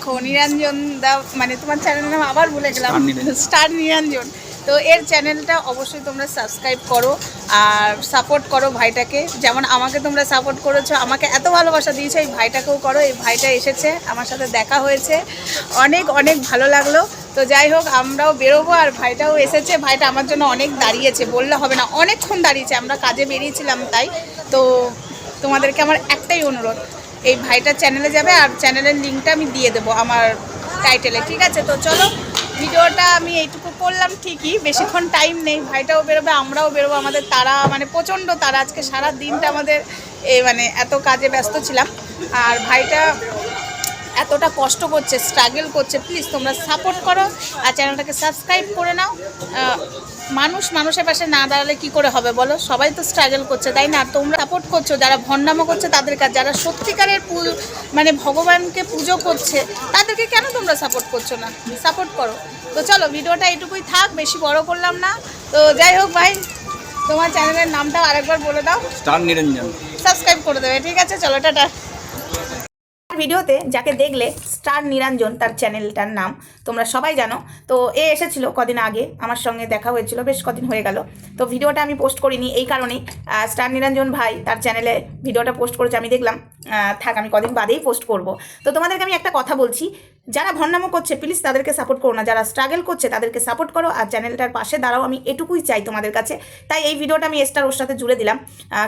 দেখো নিরঞ্জন দা মানে তোমার চ্যানেলের নাম আবার ভুলে গেলাম। স্টার নিরঞ্জন। স্টার নিরঞ্জন। তো এর চ্যানেলটা অবশ্যই তোমরা সাবস্ক্রাইব করো আর সাপোর্ট করো ভাইটাকে। যেমন আমাকে তোমরা সাপোর্ট করেছ আমাকে এত ভালোবাসা দিয়েছ এই ভাইটাকেও করো। এই ভাইটা এসেছে আমার সাথে দেখা হয়েছে। অনেক অনেক ভালো লাগল। তো যাই হোক আমরাও বেরোবো আর ভাইটাও এসেছে। ভাইটা আমার জন্য অনেক দাঁড়িয়েছে বললে হবে না। অনেকক্ষণ দাঁড়িয়েছে আমরা কাজে বেরিয়েছিলাম তাই। তো তোমাদেরকে আমার একটাই অনুরোধ এই ভাইটার চ্যানেলে যাবে আর চ্যানেলের লিঙ্কটা আমি দিয়ে দেবো আমার টাইটেলে ঠিক আছে? তো চলো, ভিডিওটা আমি এইটুকু করলাম ঠিকই, বেশিক্ষণ টাইম নেই। ভাইটাও বেরোবে, আমরাও বেরোবো। আমাদের তারা মানে প্রচণ্ড তারা। আজকে সারা দিনটা আমাদের এ মানে এত কাজে ব্যস্ত ছিলাম। আর ভাইটা এতটা কষ্ট করছে স্ট্রাগল করছে। প্লিজ তোমরা সাপোর্ট করো আর চ্যানেলটাকে সাবস্ক্রাইব করে নাও। মানুষ মানুষের পাশে না দাঁড়ালে কি করে হবে বলো? সবাই তো স্ট্রাগল করছে তাই না? তোমরা সাপোর্ট করছ যারা ভণ্ডামো করছে তাদের কাছে যারা সত্যিকারের মানে ভগবানকে পুজো করছে তাদেরকে কেন তোমরা সাপোর্ট করছ না? সাপোর্ট করো। তো চলো ভিডিওটা এটুকুই থাক বেশি বড় করলাম না। তো যাই হোক ভাই তোমার চ্যানেলের নামটা আরেকবার বলে দাও। স্টার নিরঞ্জন। সাবস্ক্রাইব করে দেবে ঠিক আছে? চলো টাটা। ভিডিওতে যাকে দেখলে স্টার নিরঞ্জন তার চ্যানেলটার নাম, তোমরা সবাই জানো। তো এ এসেছিল কদিন আগে, আমার সঙ্গে দেখা হয়েছিল, বেশ কদিন হয়ে গেল। তো ভিডিওটা আমি পোস্ট করিনি, এই কারণেই স্টার নিরঞ্জন ভাই তার চ্যানেলে ভিডিওটা পোস্ট করেছে, আমি দেখলাম। থাক, আমি কদিন বাদেই পোস্ট করব। তো তোমাদেরকে আমি একটা কথা বলছি, যারা ভণ্ডামো করছে প্লিজ তাদেরকে সাপোর্ট করো না। যারা স্ট্রাগল করছে, তাদেরকে সাপোর্ট করো। আর চ্যানেলটার পাশে দাঁড়াও, আমি এটুকুই চাই তোমাদের কাছে। তাই এই ভিডিওটা আমি এস্টার ওর সাথে জুড়ে দিলাম।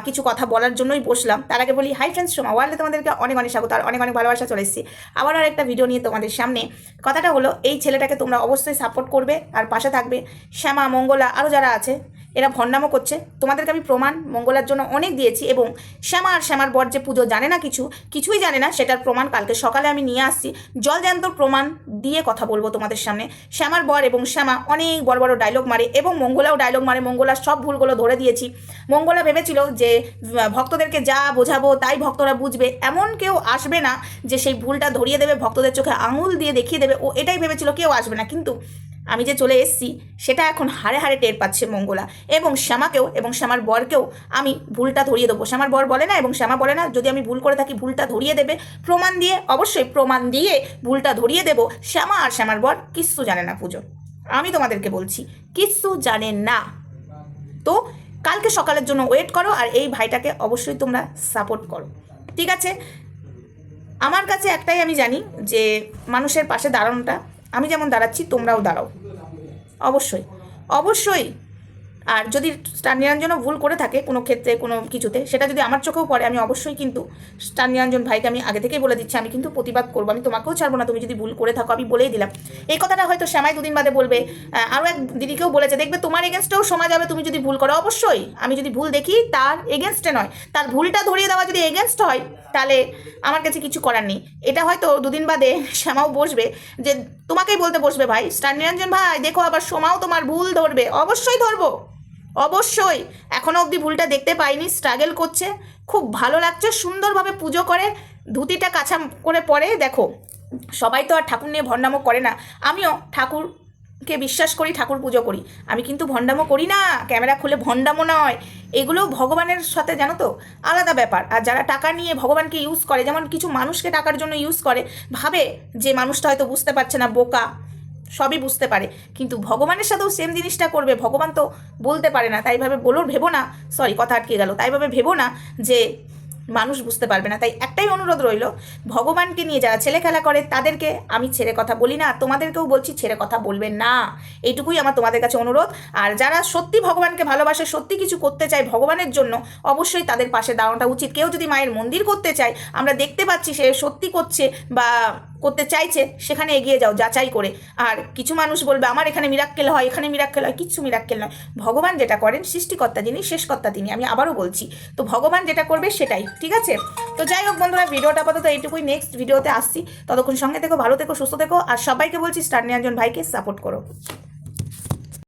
কিছু কথা বলার জন্যই বসলাম। তার আগে বলি হাই ফ্রেন্ডস সোমা ওয়ার্ল্ডে তোমাদেরকে অনেক অনেক স্বাগত আর অনেক অনেক ভালোবাসা চলে এসেছি। আবার আর একটা ভিডিও নিয়ে তোমাদের সামনে। কথাটা হলো, এই ছেলেটাকে তোমরা অবশ্যই সাপোর্ট করবে। আর পাশে থাকবে শ্যামা, মঙ্গলা আরও যারা আছে এরা ভণ্ডামো করছে। তোমাদেরকে আমি প্রমাণ মঙ্গলার জন্য অনেক দিয়েছি এবং শ্যামা আর শ্যামার বর যে পুজো জানে না কিছু, কিছুই জানে না, সেটার প্রমাণ কালকে সকালে আমি নিয়ে আসছি। জলজান্ত প্রমাণ দিয়ে কথা বলব তোমাদের সামনে। শ্যামার বর এবং শ্যামা অনেক বড় বড় ডায়লগ মারে এবং মঙ্গলাও ডায়লগ মারে। মঙ্গলার সব ভুলগুলো ধরে দিয়েছি। মঙ্গলা ভেবেছিল যে ভক্তদেরকে যা বোঝাবো তাই ভক্তরা বুঝবে। এমন কেউ আসবে না যে সেই ভুলটা ধরিয়ে দেবে, ভক্তদের চোখে আঙুল দিয়ে দেখিয়ে দেবে। ও এটাই ভেবেছিল, কেউ আসবে না। কিন্তু আমি যে চলে এসেছি, সেটা এখন হাড়ে হাড়ে টের পাচ্ছে মঙ্গলা এবং শ্যামাকেও এবং শ্যামার বরকেও। আমি ভুলটা ধরিয়ে দেবো। শ্যামার বর বলে না এবং শ্যামা বলে না, যদি আমি ভুল করে থাকি ভুলটা ধরিয়ে দেবে। প্রমাণ দিয়ে, অবশ্যই প্রমাণ দিয়ে ভুলটা ধরিয়ে দেবো। শ্যামা আর শ্যামার বর কিচ্ছু জানে না পুজো আমি তোমাদেরকে বলছি, কিচ্ছু জানে না। তো কালকে সকালের জন্য ওয়েট করো আর এই ভাইটাকে অবশ্যই তোমরা সাপোর্ট করো। ঠিক আছে? আমার কাছে একটাই আমি জানি যে, মানুষের পাশে দাঁড়ানোটা আমি যেমন দাঁড়াচ্ছি, তোমরাও দাঁড়াও। অবশ্যই অবশ্যই। আর যদি স্টার নিরঞ্জনও ভুল করে থাকে কোনো ক্ষেত্রে, কোনো কিছুতে, সেটা যদি আমার চোখেও পড়ে, আমি অবশ্যই কিন্তু স্টার নিরঞ্জন ভাইকে আমি আগে থেকেই বলে দিচ্ছি, আমি কিন্তু প্রতিবাদ করব। আমি তোমাকেও ছাড়বো না, তুমি যদি ভুল করে থাকো, আমি বলেই দিলাম। এই কথাটা হয়তো শ্যামাই দুদিন বাদে বলবে। আরও এক দিদিকেও বলেছে, দেখবে তোমার এগেনস্টেও সময় যাবে, তুমি যদি ভুল করো। অবশ্যই, আমি যদি ভুল দেখি, তার এগেনস্টে নয়, তার ভুলটা ধরিয়ে দেওয়া যদি এগেনস্ট হয়, তাহলে আমার কাছে কিছু করার নেই। এটা হয়তো দুদিন বাদে শ্যামাও বসবে যে তোমাকেই বলতে বসবে ভাই। স্টার নিরঞ্জন ভাই, দেখো আবার সোমাও, তোমার ভুল ধরবে। অবশ্যই ধরবো। অবশ্যই। এখনও অবধি ভুলটা দেখতে পাইনি স্ট্রাগেল করছে। খুব ভালো লাগছে, সুন্দরভাবে পুজো করে, ধুতিটা কাছা করে পরে, দেখো। সবাই তো আর ঠাকুর নিয়ে ভণ্ডামো করে না। আমিও ঠাকুরকে বিশ্বাস করি, ঠাকুর পুজো করি। আমি কিন্তু ভণ্ডামো করি না, ক্যামেরা খুলে ভণ্ডামো নয়। এগুলো ভগবানের সাথে জানো তো, আলাদা ব্যাপার। আর যারা টাকা নিয়ে ভগবানকে ইউজ করে, যেমন কিছু মানুষকে টাকার জন্য ইউজ করে, ভাবে যে মানুষটা হয়তো বুঝতে পারছে না, বোকা, সবই বুঝতে পারে। কিন্তু ভগবানের সাথেও সেম জিনিসটা করবে, ভগবান তো বলতে পারে না। তাই ভাবে বলো, ভেবো না সরি কথা আটকে গেল। তাই ভাবে ভেবো না যে মানুষ বুঝতে পারবে না। তাই একটাই অনুরোধ রইল, ভগবানকে নিয়ে যারা ছেলে খেলা করে, তাদেরকে আমি ছেড়ে কথা বলি না, তোমাদেরকেও বলছি ছেড়ে কথা বলবে না। এইটুকুই আমার তোমাদের কাছে অনুরোধ। আর যারা সত্যি ভগবানকে ভালোবাসে, সত্যি কিছু করতে চায় ভগবানের জন্য, অবশ্যই তাদের পাশে দাঁড়ানোটা উচিত। কেউ যদি মায়ের মন্দির করতে চায়, আমরা দেখতে পাচ্ছি সে সত্যি করছে বা করতে চাইছে, সেখানে এগিয়ে যাও যাচাই করে। আর কিছু মানুষ বলবে, আমার এখানে মিরাক্কেল হয়, এখানে মিরাক্কেল হয়। কিচ্ছু মিরাক্কেল নয়। ভগবান যেটা করেন, সৃষ্টিকর্তা যিনি, শেষকর্তা তিনি, আমি আবারও বলছি। তো ভগবান যেটা করবে সেটাই, ঠিক আছে? তো যাই হোক বন্ধুরা, ভিডিওটা আপাতত এইটুকুই। নেক্সট ভিডিওতে আসছি। ততক্ষণ সঙ্গে থেকো, ভালো থেকো, সুস্থ থেকো। আর সবাইকে বলছি, স্টার নিরঞ্জন ভাইকে সাপোর্ট করো।